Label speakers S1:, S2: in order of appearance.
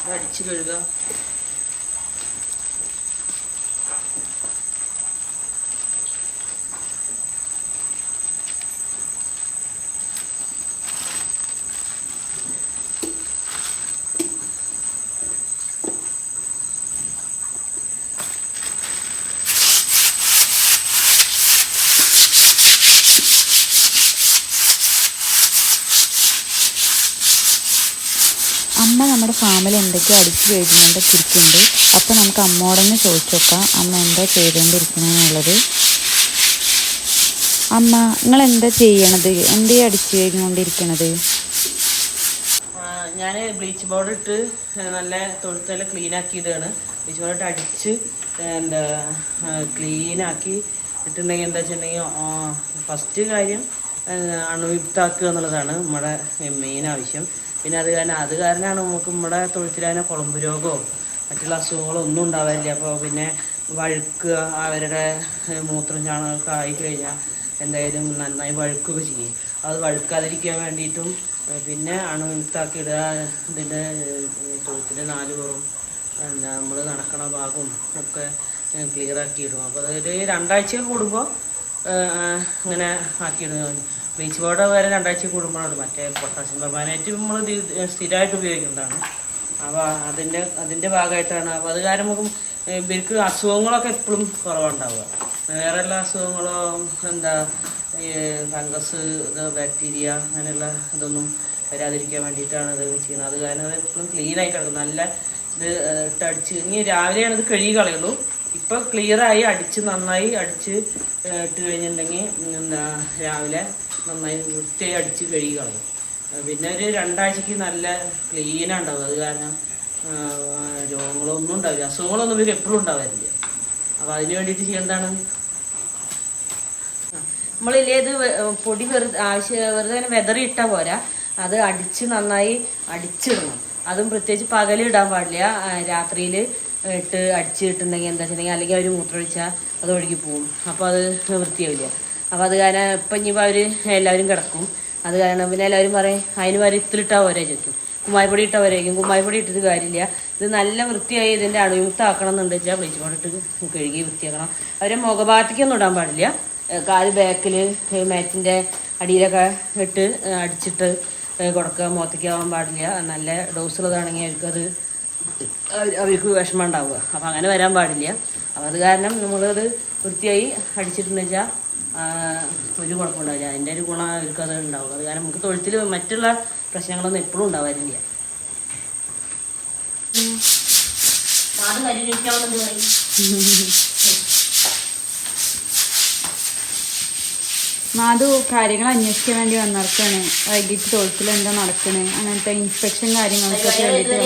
S1: ഇത് അടിച്ച് കഴുകുക
S2: അമ്മ നമ്മുടെ ഫാമിൽ എന്തൊക്കെയോ അടിച്ചു കഴുകുന്നുണ്ട് ഇരിക്കുന്നുണ്ട് അപ്പോൾ നമുക്ക് അമ്മോട് തന്നെ ചോദിച്ചു നോക്കാം. അമ്മ എന്താ ചെയ്തുകൊണ്ടിരിക്കണെന്നുള്ളത്. അമ്മ നിങ്ങൾ എന്താ ചെയ്യണത്? എന്തേ അടിച്ചു കഴിഞ്ഞുകൊണ്ടിരിക്കണത്?
S1: ഞാൻ ബ്ലീച്ച് ബോർഡ് ഇട്ട് നല്ല തൊഴുത്തെല്ലാം ക്ലീൻ ആക്കിയിട്ടാണ് ബ്ലീച്ച് പൗഡർ ഇട്ട് അടിച്ച് എന്താ ക്ലീൻ ആക്കി ഇട്ടുണ്ടെങ്കിൽ എന്താ വെച്ചിട്ടുണ്ടെങ്കിൽ ഫസ്റ്റ് കാര്യം അണുവിപ്താക്കുക എന്നുള്ളതാണ് നമ്മുടെ മെയിൻ ആവശ്യം. പിന്നെ അത് കാരണം അത് കാരണമാണ് നമുക്ക് നമ്മുടെ തൊഴുത്തിലാനെ കുളമ്പ് രോഗവും മറ്റുള്ള അസുഖങ്ങളോ ഒന്നും ഉണ്ടാവാറില്ല. അപ്പോൾ പിന്നെ വഴുക്കുക അവരുടെ മൂത്രം ചാണകമൊക്കെ ആയി കഴിഞ്ഞാൽ എന്തായാലും നന്നായി വഴുക്കുകയൊക്കെ ചെയ്യും. അത് വഴുക്കാതിരിക്കാൻ വേണ്ടിയിട്ടും പിന്നെ അണുവിത്താക്കി ഇടുക ഇതിന്റെ തൊഴുത്തിന്റെ നാല് പുറം എന്താ നമ്മൾ നടക്കണ ഭാഗവും ഒക്കെ ക്ലിയർ ആക്കി ഇടും അപ്പോൾ അതൊരു രണ്ടാഴ്ച കൂടുമ്പോൾ അങ്ങനെ ആക്കിയിടും ബ്ലീച്ച് പൗഡർ വരെ രണ്ടാഴ്ച കൂടുമ്പോഴാണ് മറ്റേ പൊട്ടാസ്യം പെർമാനേറ്റ് നമ്മൾ സ്ഥിരമായിട്ട് ഉപയോഗിക്കുന്നതാണ്. അപ്പോൾ അതിന്റെ അതിന്റെ ഭാഗമായിട്ടാണ്. അപ്പോൾ അത് കാരണം നമുക്ക് ഇവർക്ക് അസുഖങ്ങളൊക്കെ എപ്പോഴും കുറവുണ്ടാവുക. വേറെ എല്ലാ അസുഖങ്ങളോ എന്താ ഫംഗസ് ഇത് ബാക്ടീരിയ അങ്ങനെയുള്ള ഇതൊന്നും വരാതിരിക്കാൻ വേണ്ടിയിട്ടാണ് ഇത് ചെയ്യുന്നത്. അത് കാരണം അത് എപ്പോഴും ആയി കിടക്കും. നല്ല ഇത് ഇട്ടടിച്ച് ഇനി രാവിലെയാണ് ഇത് കഴുകി കളയുള്ളൂ. ക്ലിയർ ആയി അടിച്ച് നന്നായി അടിച്ച് ഇട്ട് കഴിഞ്ഞിട്ടുണ്ടെങ്കിൽ എന്താ രാവിലെ നന്നായി വൃത്തിയായി അടിച്ച് കഴുകി കളയും ഏഹ്, പിന്നെ ഒരു രണ്ടാഴ്ചക്ക് നല്ല ക്ലീനാണ് ഉണ്ടാവും അത് കാരണം രോഗങ്ങളൊന്നും ഉണ്ടാവില്ല. അസുഖങ്ങളൊന്നും ഇവർ എപ്പോഴും ഉണ്ടാവാറില്ല. അപ്പൊ അതിന് വേണ്ടിയിട്ട് ചെയ്യേണ്ടതാണ് നമ്മളില്ലേ ഇത് പൊടി വെറുതെ ആവശ്യ വെറുതെ വെതറി ഇട്ടാൽ പോരാ. അത് അടിച്ച് നന്നായി അടിച്ചിടണം. അതും പ്രത്യേകിച്ച് പകലിടാൻ പാടില്ല. രാത്രിയിൽ ഇട്ട് അടിച്ചിട്ടുണ്ടെങ്കിൽ എന്താ വെച്ചിട്ടുണ്ടെങ്കിൽ അല്ലെങ്കിൽ അവർ മൂത്രമൊഴിച്ചാൽ അത് ഒഴുകി പോകും അപ്പോൾ അത് വൃത്തിയാവില്ല. അപ്പോൾ അത് കാരണം ഇപ്പം ഇനിയിപ്പോൾ അവർ എല്ലാവരും കിടക്കും. അത് കാരണം പിന്നെ എല്ലാവരും പറയും അതിന് വരെ ഇത്തിലിട്ടാൽ പോരെ ചോദിക്കും. കുമ്മായിപ്പൊടി ഇട്ടാൽ പോരായിരിക്കും കുമ്മായിപ്പൊടി ഇട്ടിട്ട് കാര്യമില്ല. ഇത് നല്ല വൃത്തിയായി ഇതിന്റെ അണുയുക്താക്കണം എന്നുണ്ട് വെച്ചാൽ ബ്ലീച്ച് പൗഡർ ഇട്ട് കഴുകി വൃത്തിയാക്കണം. അവരെ മുഖഭാഗത്തേക്കൊന്നും ഇടാൻ പാടില്ല. കാൽ ബാക്കിൽ മാറ്റിന്റെ അടിയിലൊക്കെ ഇട്ട് അടിച്ചിട്ട് കൊടുക്കുക. മുഖത്തേക്ക് ആവാൻ പാടില്ല. നല്ല ഡോസുള്ളതാണെങ്കിൽ അവർക്കത് അവ- അവർക്ക് വിഷമം ഉണ്ടാവുക. അപ്പം അങ്ങനെ വരാൻ പാടില്ല. അപ്പം അത് കാരണം നമ്മളത് വൃത്തിയായി അടിച്ചിട്ടുണ്ടെന്ന് വെച്ചാൽ ഒരു കുഴപ്പമുണ്ടാവില്ല. അതിന്റെ ഒരു ഗുണം അവർക്ക് അത് ഉണ്ടാവും അത് കാരണം നമുക്ക് തൊഴുത്തിൽ മറ്റുള്ള പ്രശ്നങ്ങളൊന്നും എപ്പോഴും ഉണ്ടാവാറില്ല. അത് കരിയിക്കാവുന്നത് പറയും?
S2: മാധു കാര്യങ്ങൾ അന്വേഷിക്കാൻ വേണ്ടി വന്നിറക്കാണ് വൈകിട്ട് തൊഴുത്തിൽ എന്താ നടക്കണേ? അങ്ങനത്തെ ഇൻസ്പെക്ഷൻ
S1: കാര്യങ്ങളൊക്കെ. വേണ്ടിയിട്ട്